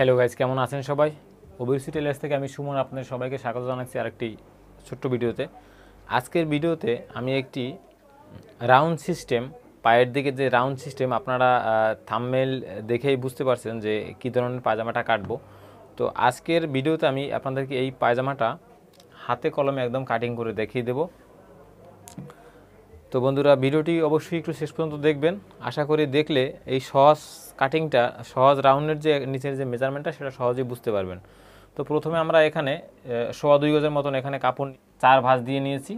Hello guys কেমন আছেন সবাই? ওবিসি টেলার্স থেকে আমি সুমন আপনাদের সবাইকে স্বাগত জানাচ্ছি আরেকটি ছোট্ট ভিডিওতে। আজকের ভিডিওতে আমি একটি রাউন্ড সিস্টেম পায়ের দিকে যে রাউন্ড সিস্টেম আপনারা থামমেল দেখেই বুঝতে পারছেন যে কী ধরনের পায়জামাটা কাটবো। তো আজকের ভিডিওতে আমি আপনাদেরকে এই পায়জামাটা হাতে কলমে একদম কাটিং করে দেখিয়ে দেবো। তো বন্ধুরা, ভিডিওটি অবশ্যই একটু শেষ পর্যন্ত দেখবেন। আশা করি দেখলে এই সহজ কাটিংটা সহজ রাউন্ডের যে, নিচের যে মেজারমেন্টটা সেটা সহজেই বুঝতে পারবেন। তো প্রথমে আমরা এখানে সোয়া দুই গজের মতন এখানে কাপড় চার ভাঁজ দিয়ে নিয়েছি।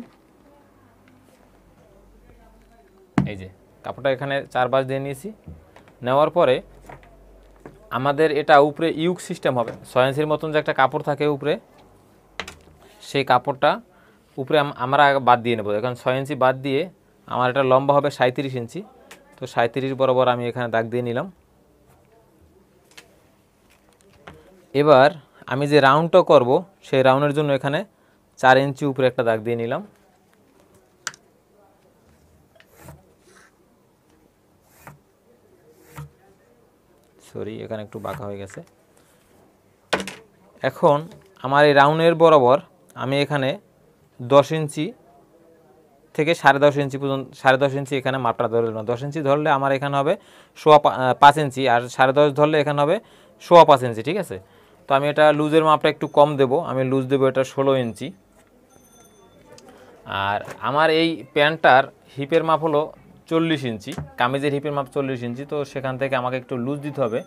এই যে, কাপড়টা এখানে চার ভাঁজ দিয়ে নিয়েছি। নেওয়ার পরে আমাদের এটা উপরে ইউক সিস্টেম হবে। ছয় ইঞ্চির মতন যে একটা কাপড় থাকে উপরে, সেই কাপড়টা উপরে আমরা বাদ দিয়ে নেব। এখন ছয় ইঞ্চি বাদ দিয়ে আমার এটা লম্বা হবে সাঁত্রিশ ইঞ্চি। তো সাঁত্রিশ বরাবর আমি এখানে দাগ দিয়ে নিলাম। এবার আমি যে রাউন্ডটা করব, সেই রাউন্ডের জন্য এখানে চার ইঞ্চি উপরে একটা দাগ দিয়ে নিলাম। সরি এখানে একটু বাঁকা হয়ে গেছে। এখন আমার এই রাউন্ডের বরাবর আমি এখানে দশ ইঞ্চি থেকে সাড়ে দশ ইঞ্চি পর্যন্ত, সাড়ে দশ ইঞ্চি এখানে মাপটা ধরে নিলাম। দশ ইঞ্চি ধরলে আমার এখানে হবে সোয়া পাঁচ ইঞ্চি, আর সাড়ে দশ ধরলে এখানে হবে সোয়া পাঁচ ইঞ্চি, ঠিক আছে? তো আমি এটা লুজের মাপটা একটু কম দেব। আমি লুজ দেবো এটা ষোলো ইঞ্চি। আর আমার এই প্যান্টটার হিপের মাপ হলো চল্লিশ ইঞ্চি, কামিজের হিপের মাপ চল্লিশ ইঞ্চি, তো সেখান থেকে আমাকে একটু লুজ দিতে হবে।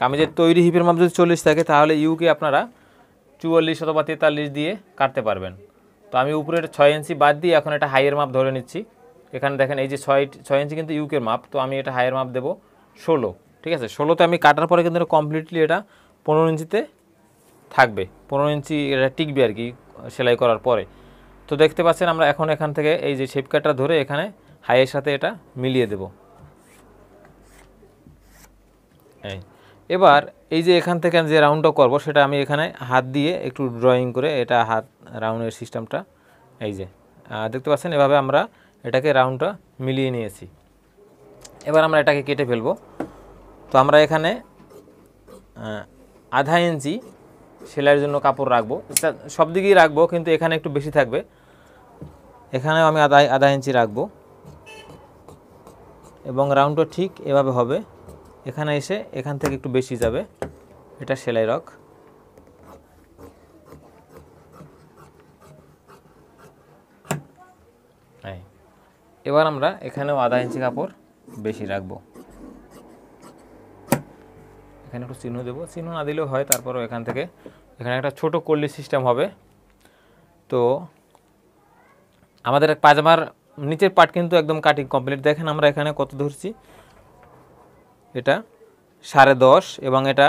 কামিজের তৈরি হিপের মাপ যদি চল্লিশ থাকে, তাহলে ইউকে আপনারা চুয়াল্লিশ অথবা তেতাল্লিশ দিয়ে কাটতে পারবেন। তো আমি উপরের ছয় ইঞ্চি বাদ দিয়ে এখন এটা হাইয়ের মাপ ধরে নিচ্ছি। এখানে দেখেন এই যে ছয় ছয় ইঞ্চি কিন্তু ইউকের মাপ, তো আমি এটা হাইয়ের মাপ দেবো ষোলো। ঠিক আছে? ষোলোতে আমি কাটার পরে কিন্তু কমপ্লিটলি এটা পনেরো ইঞ্চিতে থাকবে। পনেরো ইঞ্চি এটা টিকবে আর কি সেলাই করার পরে। তো দেখতে পাচ্ছেন আমরা এখন এখান থেকে এই যে শেপ কাটটা ধরে এখানে হাইয়ের সাথে এটা মিলিয়ে দেব। এই। এবার এই যে এখান থেকে যে রাউন্ডটা করব সেটা আমি এখানে হাত দিয়ে একটু ড্রয়িং করে এটা হাত রাউন্ডের সিস্টেমটা এই যে। দেখতে পাচ্ছেন এভাবে আমরা এটাকে রাউন্ডটা মিলিয়ে নিয়েছি। এবার আমরা এটাকে কেটে ফেলব। তো আমরা এখানে আধা ইঞ্চি সেলাইয়ের জন্য কাপড় রাখব। সব দিকেই রাখব, কিন্তু এখানে একটু বেশি থাকবে। এখানেও আমি আধা আধা ইঞ্চি রাখব। এবং রাউন্ডটা ঠিক এভাবে হবে। এখানে এসে এখান থেকে একটু বেশি যাবে। এটা সেলাই রক। এবার আমরা এখানেও আধা ইঞ্চি কাপড় বেশি রাখব। এখানে একটু চিহ্ন দেবো। চিহ্ন না দিলেও হয়, তারপরও এখান থেকে। এখানে একটা ছোট কল্লি সিস্টেম হবে। তো আমাদের পাজামার নিচের পার্ট কিন্তু একদম কাটিং কমপ্লিট দেখেন আমরা এখানে কত ধরছি। এটা সাড়ে দশ এবং এটা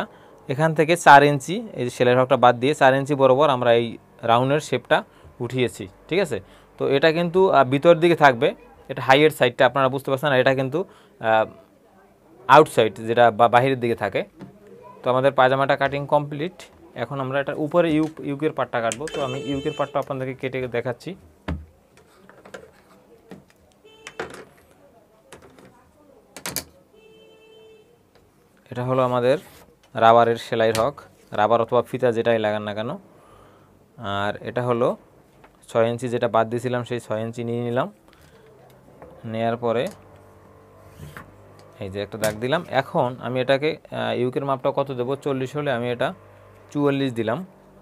এখান থেকে চার ইঞ্চি, এই যে সেলাই হকটা বাদ দিয়ে চার ইঞ্চি বরাবর আমরা এই রাউন্ডের শেপটা উঠিয়েছি, ঠিক আছে? তো এটা কিন্তু ভিতর দিকে থাকবে। এটা হাইয়ের সাইডটা আপনারা বুঝতে পারছেন এটা কিন্তু আউটসাইড যেটা বাহিরের দিকে থাকে। তো আমাদের পায়জামাটা কাটিং কমপ্লিট এখন আমরা এটা উপরে ইউক ইউকের পার্টটা কাটবো। তো আমি ইউকের পাটটা আপনাদেরকে কেটে দেখাচ্ছি। এটা হলো আমাদের রাবারের সেলাই হক। রাবার অথবা ফিতা যেটাই লাগান না কেন। আর এটা হলো ছয় ইঞ্চি যেটা বাদ দিয়েছিলাম, সেই ছয় ইঞ্চি নিয়ে নিলাম। নেয়ার পরে এই যে একটা দাগ দিলাম। এখন আমি এটাকে ইউকের মাপটা কত দেবো? চল্লিশ হলে আমি এটা চুয়াল্লিশ দিলাম,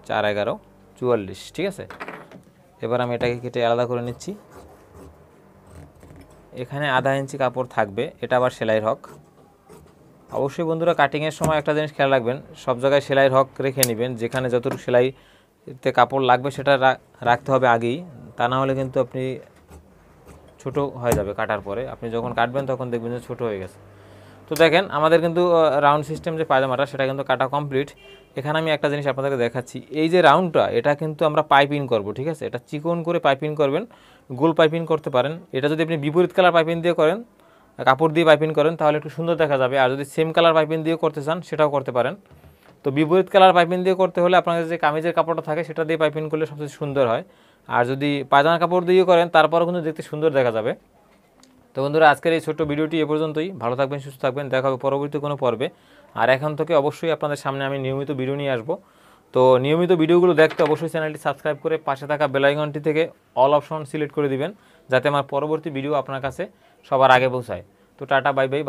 চার এগারো, চুয়াল্লিশ, ঠিক আছে? এবার আমি এটাকে কেটে আলাদা করে নিচ্ছি। এখানে আধা ইঞ্চি কাপড় থাকবে, এটা আবার সেলাইয়ের হক। অবশ্যই বন্ধুরা কাটিংয়ের সময় একটা জিনিস খেয়াল রাখবেন, সব জায়গায় সেলাইয়ের হক রেখে নেবেন, যেখানে যতটুকু সেলাইতে কাপড় লাগবে সেটা রাখতে হবে আগেই। তা না হলে কিন্তু আপনি ছোট হয়ে যাবে কাটার পরে। আপনি যখন কাটবেন তখন দেখবেন যে ছোট হয়ে গেছে। তো দেখেন, আমাদের কিন্তু রাউন্ড সিস্টেম যে পায়জামাটা, সেটা কিন্তু কাটা কমপ্লিট এখানে আমি একটা জিনিস আপনাদেরকে দেখাচ্ছি। এই যে রাউন্ডটা এটা কিন্তু আমরা পাইপিং করব, ঠিক আছে? এটা চিকন করে পাইপিং করবেন। গোল পাইপিং করতে পারেন। এটা যদি আপনি বিপরীত কালার পাইপিং দিয়ে করেন, কাপড় দিয়ে পাইপিং করেন, তাহলে একটু সুন্দর দেখা যাবে। আর যদি সেম কালার পাইপিং দিয়ে করতে চান, সেটাও করতে পারেন। তো বিপরীত কালার পাইপিং দিয়ে করতে হলে আপনাদের যে কামিজের কাপড়টা থাকে, সেটা দিয়ে পাইপিং করলে সবচেয়ে সুন্দর হয়। আর যদি পায়জামা কাপড় দিয়ে করেন, তারপরও কিন্তু দেখতে সুন্দর দেখা যাবে। তো বন্ধুরা, আজকের এই ছোট্ট ভিডিওটি এ পর্যন্তই। ভালো থাকবেন, সুস্থ থাকবেন। দেখা হবে পরবর্তী কোনো পর্বে। আর এখন থেকে অবশ্যই আপনাদের সামনে আমি নিয়মিত ভিডিও নিয়ে আসব। তো নিয়মিত ভিডিওগুলো দেখতে অবশ্যই চ্যানেলটি সাবস্ক্রাইব করে পাশে থাকা বেলাইকনটি থেকে অল অপশন সিলেক্ট করে দিবেন, যাতে আমার পরবর্তী ভিডিও আপনার কাছে সবার আগে পৌঁছায়। তো টাটা, বাই বাই